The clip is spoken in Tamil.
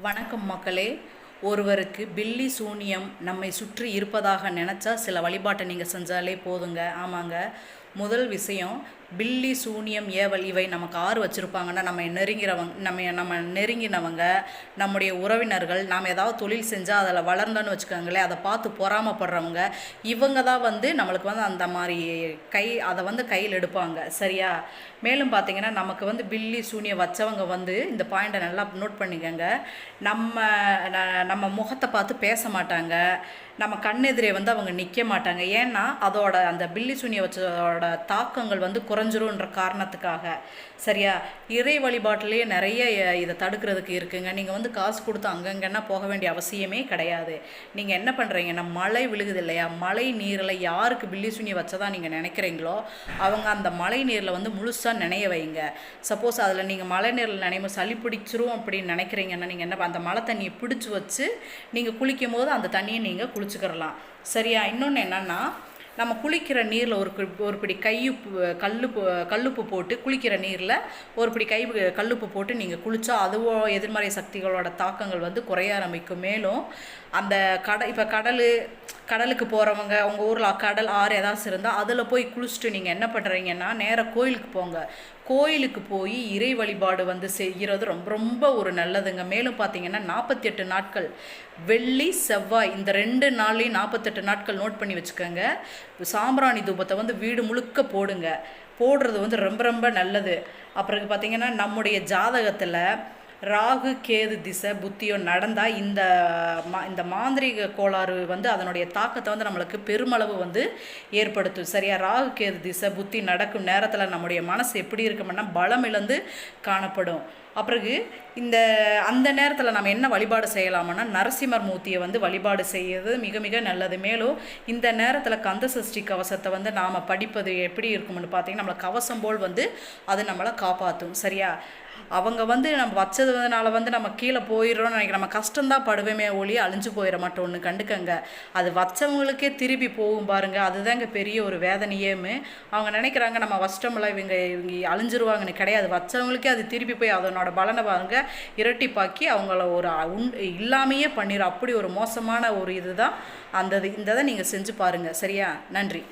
வணக்கம் மக்களே. ஒருவருக்கு பில்லி சூனியம் நம்மை சுற்றி இருப்பதாக நினச்சா சில வழிபாட்டை நீங்கள் செஞ்சாலே போதுங்க. ஆமாங்க. முதல் விஷயம் பில்லி சூனியம் ஏவல் இவை நமக்கு ஆறு வச்சுருப்பாங்கன்னா நம்ம நெருங்கிறவங்க நம்ம நம்ம நெருங்கினவங்க நம்முடைய உறவினர்கள் நாம் ஏதாவது தொழில் செஞ்சால் அதில் வளர்ந்தோன்னு வச்சுக்கோங்களேன் அதை பார்த்து பொறாமப்படுறவங்க இவங்க தான் வந்து நம்மளுக்கு வந்து அந்த மாதிரி கை அதை வந்து கையில் எடுப்பாங்க. சரியா? மேலும் பார்த்தீங்கன்னா நமக்கு வந்து பில்லி சூனியம் வச்சவங்க வந்து இந்த பாயிண்ட்டை நல்லா நோட் பண்ணிக்கோங்க. நம்ம ந- நம்ம முகத்தை பார்த்து பேச மாட்டாங்க. நம்ம கண்ணெதிரே வந்து அவங்க நிற்க மாட்டாங்க. ஏன்னா அதோட அந்த பில்லி சூனியம் வச்சதோட தாக்கங்கள் வந்து குறைஞ்சிரும்ன்ற காரணத்துக்காக. சரியா? இறை வழிபாட்டிலேயே நிறைய இதை தடுக்கிறதுக்கு இருக்குங்க. நீங்கள் வந்து காசு கொடுத்து அங்கங்கன்னா போக வேண்டிய அவசியமே கிடையாது. நீங்கள் என்ன பண்ணுறீங்கன்னா மழை விழுகுது இல்லையா? மழை நீரில் யாருக்கு பில்லி சுனி வச்சதா நீங்கள் நினைக்கிறீங்களோ அவங்க அந்த மழை நீரில் வந்து முழுசாக நினைய வைங்க. சப்போஸ் அதில் நீங்கள் மழை நீரில் நினைவு சளி பிடிச்சிரும் அப்படின்னு நினைக்கிறீங்கன்னா நீங்கள் என்ன அந்த மழை தண்ணியை பிடிச்சி வச்சு நீங்கள் குளிக்கும் போது அந்த தண்ணியை நீங்கள் குளிச்சுக்கிறலாம் சரியா? இன்னொன்று என்னன்னா நம்ம குளிக்கிற நீரில் ஒரு கு- ஒரு பிடி கையுப்பு கல்லுப்பு கல்லுப்பு போட்டு குளிக்கிற நீரில் ஒரு பிடி கை கல்லுப்பு போட்டு நீங்கள் குளித்தா அதுவோ எதிர்மறை சக்திகளோட தாக்கங்கள் வந்து குறைய ஆரம்பிக்கும். மேலும் அந்த கடல் இப்போ கடல் கடலுக்கு போகிறவங்க உங்கள் ஊரில் கடல் ஆறு ஏதாச்சும் இருந்தால் அதில் போய் குளிச்சுட்டு நீங்கள் என்ன பண்ணுறீங்கன்னா நேராக கோயிலுக்கு போங்க. கோயிலுக்கு போய் இறை வழிபாடு வந்து செய்கிறது ரொம்ப ரொம்ப ஒரு நல்லதுங்க. மேலும் பார்த்தீங்கன்னா நாற்பத்தி எட்டு நாட்கள். வெள்ளி செவ்வாய் இந்த ரெண்டு நாள்லேயும் நாற்பத்தெட்டு நாட்கள் நோட் பண்ணி வச்சுக்கோங்க. சாம்பிராணி தூபத்தை வந்து வீடு முழுக்க போடுங்க. போடுறது வந்து ரொம்ப ரொம்ப நல்லது. அப்புறம் பார்த்தீங்கன்னா நம்முடைய ஜாதகத்தில் ராகு கேது திசை புத்தியோ நடந்தால் இந்த மா இந்த மாந்திரீக கோளாறு வந்து அதனுடைய தாக்கத்தை வந்து நம்மளுக்கு பெருமளவு வந்து ஏற்படுத்தும். சரியா? ராகு கேது திசை புத்தி நடக்கும் நேரத்தில் நம்முடைய மனசு எப்படி இருக்கும்னா பலம் இழந்து காணப்படும். அப்பிறகு இந்த அந்த நேரத்தில் நம்ம என்ன வழிபாடு செய்யலாம்னா நரசிம்மர் மூர்த்தியை வந்து வழிபாடு செய்யறது மிக மிக நல்லது. மேலும் இந்த நேரத்தில் கந்த சஷ்டி கவசத்தை வந்து நாம் படிப்பது எப்படி இருக்கும்னு பார்த்தீங்கன்னா நம்மளை கவசம் போல் வந்து அது நம்மளை காப்பாற்றும் சரியா? அவங்க வந்து நம்ம வச்ச வந்ததுனால வந்து நம்ம கீழே போயிடுறோம்னு நினைக்கிறோம் நம்ம கஷ்டம்தான் படுவேமே ஒளி அழிஞ்சு போயிட மாட்டோம் ஒன்று கண்டுக்கங்க. அது வச்சவங்களுக்கே திருப்பி போகும் பாருங்க. அதுதாங்க பெரிய ஒரு வேதனையேமே. அவங்க நினைக்கிறாங்க நம்ம வச்சிட்டோம்ல இவங்க இவங்க அழிஞ்சிருவாங்கன்னு கிடையாது. வச்சவங்களுக்கே அது திருப்பி போய் அதனோட பலனை பாருங்க. இரட்டிப்பாக்கி அவங்கள ஒரு உண் இல்லாமையே பண்ணிடும் அப்படி ஒரு மோசமான ஒரு இதுதான். அந்த இந்த இதை நீங்கள் செஞ்சு பாருங்கள் சரியா? நன்றி.